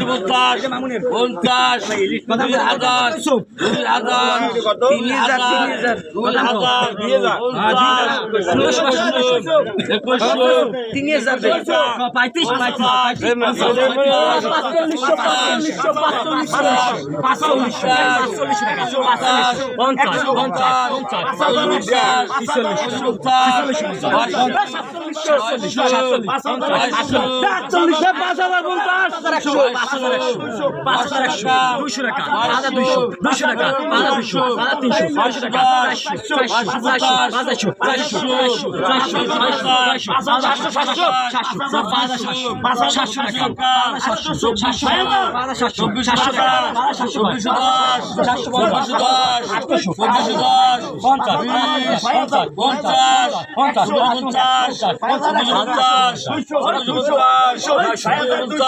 পঞ্চাশ পঞ্চাশ দুই হাজার দুই হাজার তিন হাজার দুই হাজার পঞ্চাশ একুশশো তিন হাজার পঁয়ত্রিশ পঞ্চাশ পঞ্চাশ চল্লিশ পাঁচ হাজার পঞ্চাশ পাঁচ হাজার একশো দুইশো টাকা হাজার দুইশো দুইশো টাকা হাজার দুইশো হাজার তিনশো ছয়শো টাকা চারশো চারশো চারশো চারশো চারশো চারশো চারশো সাতশো সাতশো টাকা সাতশো সাতশো সাতশো টাকা সাতশো সাতশো পঞ্চাশ আটশো পঞ্চাশ পঞ্চাশ পঞ্চাশ পঞ্চাশ পঞ্চাশ পঞ্চাশ পঞ্চাশ পঞ্চাশ পঞ্চাশ পঞ্চাশ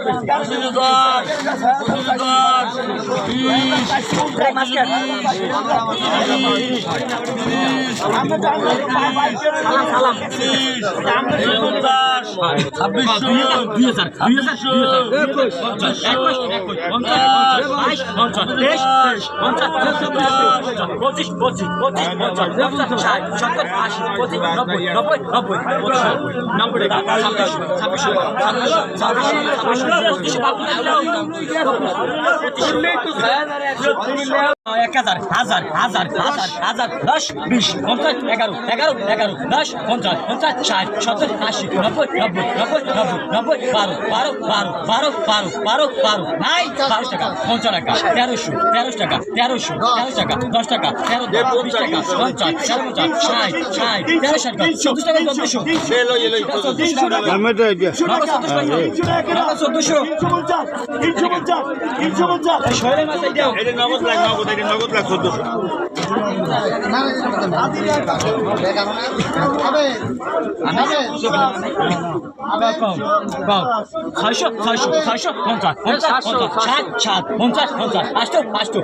পঁচিশ দশ পঁচিশ দশ বিশ পঁচিশ বিশ তিরিশ তিরিশ তিরিশ পঞ্চাশ পঞ্চাশ পঁচিশ পঁচিশ পঁচিশ পঞ্চাশ ষাট সত্তর আশি পঁচিশ নব্বই নব্বই নব্বই নব্বই টাকা ছাব্বিশ ছাব্বিশ ছাব্বিশ ছাব্বিশ ছাব্বিশ এক হাজার হাজার হাজার হাজার হাজার দশ বিশ পঞ্চাশ এগারো এগারো এগারো দশ পঞ্চাশ পঞ্চাশ ষাট সত্তর আশি নব্বই নব্বই নব্বই নব্বই নব্বই বারো বারো বারো বারো বারো বারো বারো নাই বারোশো টাকা পঞ্চাশ টাকা তেরোশো তেরোশো টাকা তেরোশো তেরোশো টাকা দশ টাকা তেরো বিশ টাকা পঞ্চাশ তেরো পঞ্চাশ ষাট ষাট তেরোশো টাকা চব্বিশ টাকা চব্বিশশো চব্বিশশো টাকা চোদ্দশো। এটাও নগদ লাখ চোদ্দশো আষ্ট আষ্ট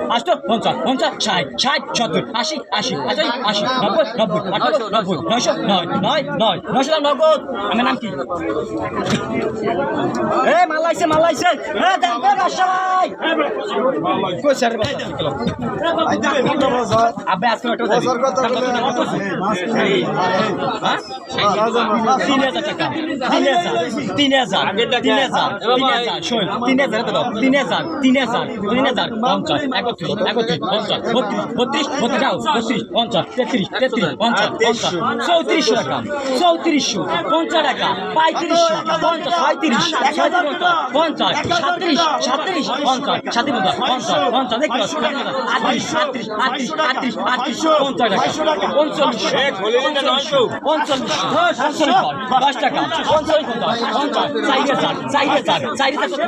নয় নয় আমার নাম কি? মালাইছে মালাইছে। আপনি আজকে তিন হাজার টাকা তিন হাজার তিন হাজার তিন হাজার শোন তিন হাজার তো তিন হাজার তিন হাজার তিন হাজার পঞ্চাশ একত্রিশ একত্রিশ পঞ্চাশ বত্রিশ বত্রিশ বত্রিশ যাও বত্রিশ পঞ্চাশ তেত্রিশ তেত্রিশ পঞ্চাশ পঞ্চাশ চৌত্রিশশো টাকা চৌত্রিশশো পঞ্চাশ টাকা পঁয়ত্রিশশো পঞ্চাশ পঁয়ত্রিশ পঞ্চাশ সাতত্রিশ সাতত্রিশ পঞ্চাশ সাতত্রিশ পঞ্চাশ পঞ্চাশ দেখি আটত্রিশ আটত্রিশ আটত্রিশ পঞ্চাশ দশ টাকা পঞ্চাশ চার হাজার চার হাজার চার হাজার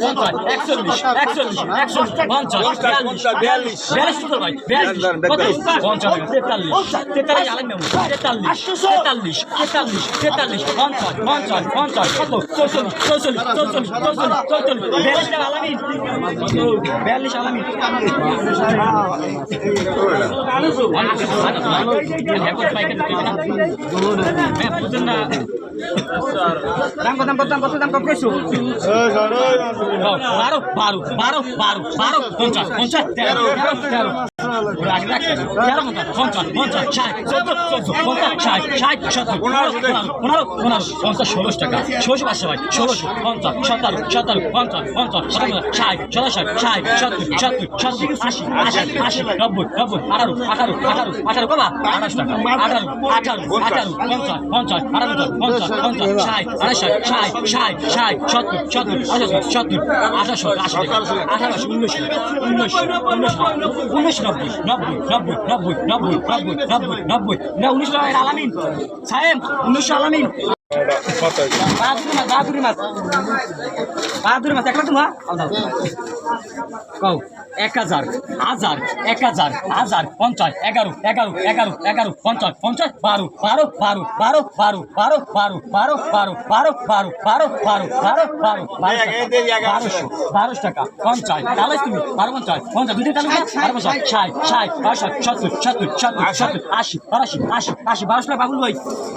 পঞ্চাশ একচল্লিশ একচল্লিশ একচল্লিশ পঞ্চাশ বিয়াল্লিশ বিয়াল্লিশ বিয়াল্লিশ কত ভাই বিয়াল্লিশ কত পঞ্চাশ তেতাল্লিশ তেতাল্লিশ আলাম তেতাল্লিশ তেতাল্লিশ তেতাল্লিশ তেতাল্লিশ পঞ্চাশ পঞ্চাশ পঞ্চাশ কত দাম কত দাম কত দাম কত দাম কত কইছো বারো বারো বারো বারো বারো পঞ্চাশ পঞ্চাশ তেরো তেরো। ষোলোশো টাকা ষোলোশো পাঁচশো ভাই ষোলোশো পঞ্চাশ সতেরো সতেরো পঞ্চাশ পঞ্চাশ ষাট সতেরো ষাট সত্তর সত্তর সত্তর আশি আশি আশি নব্বই নব্বই আঠারো আঠারো আঠারো আঠারো টাকা আঠারো আঠারো আঠারো পঞ্চাশ পঞ্চাশ আঠারো পঞ্চাশ পঞ্চাশ ষাট আড়াইশো ষাট ষাট ষাট সত্তর সত্তর আঠাশো সত্তর আঠাশো আশি আঠারোশো উনিশশো উনিশশো উনিশশো উনিশশো নব্বই নব্বই নব্বই নব্বই নব্বই নব্বই নব্বই নব্বই না উনিশশো আলামিন সাহেব উনিশশো আলামিন এক হাজার হাজার পঞ্চাশ এগারো এগারো এগারো এগারো পঞ্চাশ পঞ্চাশ বারো বারো বারো বারো বারো বারো বারো বারো বারো বারো বারো বারো বারো বারো বারো বারোশো টাকা পঞ্চাশ বারো পঞ্চাশ পঞ্চাশ আশি আশি আশি বারোশো টাকা বাবুল ভাই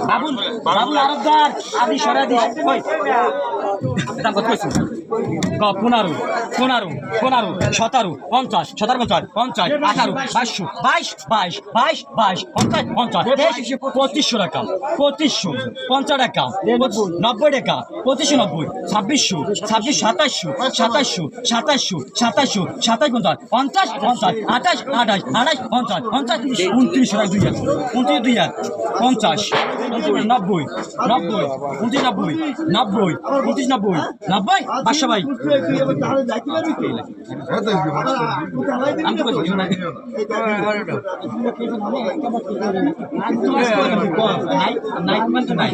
বাবুল বাবুল আরবদার আদি সরা দিয়ে দাম কত পনেরো পনেরো পনেরো, সতেরো, পঞ্চাশ সতেরো পঞ্চাশ পঞ্চাশ, আঠারো, বাইশশো, বাইশ বাইশ বাইশ বাইশ, পঞ্চাশ পঞ্চাশ পঁচিশশো টাকা, পঁচিশশো, পঞ্চাশ টাকা, নব্বই টাকা, পঁচিশশো নব্বই, ছাব্বিশশো, ছাব্বিশ, সাতাশশো সাতাশশো সাতাশশো সাতাশশো, সাতাশ, পঞ্চাশ পঞ্চাশ পঞ্চাশ, আঠাশ আঠাশ আঠাশ, পঞ্চাশ পঞ্চাশ, উনত্রিশ টাকা, দুই হাজার, উনত্রিশ, দুই হাজার পঞ্চাশ, নব্বই নব্বই, উনত্রিশ, নব্বই নব্বই, উনত্রিশ নব্বই নব্বই? পাঁচশো ভাই। নাই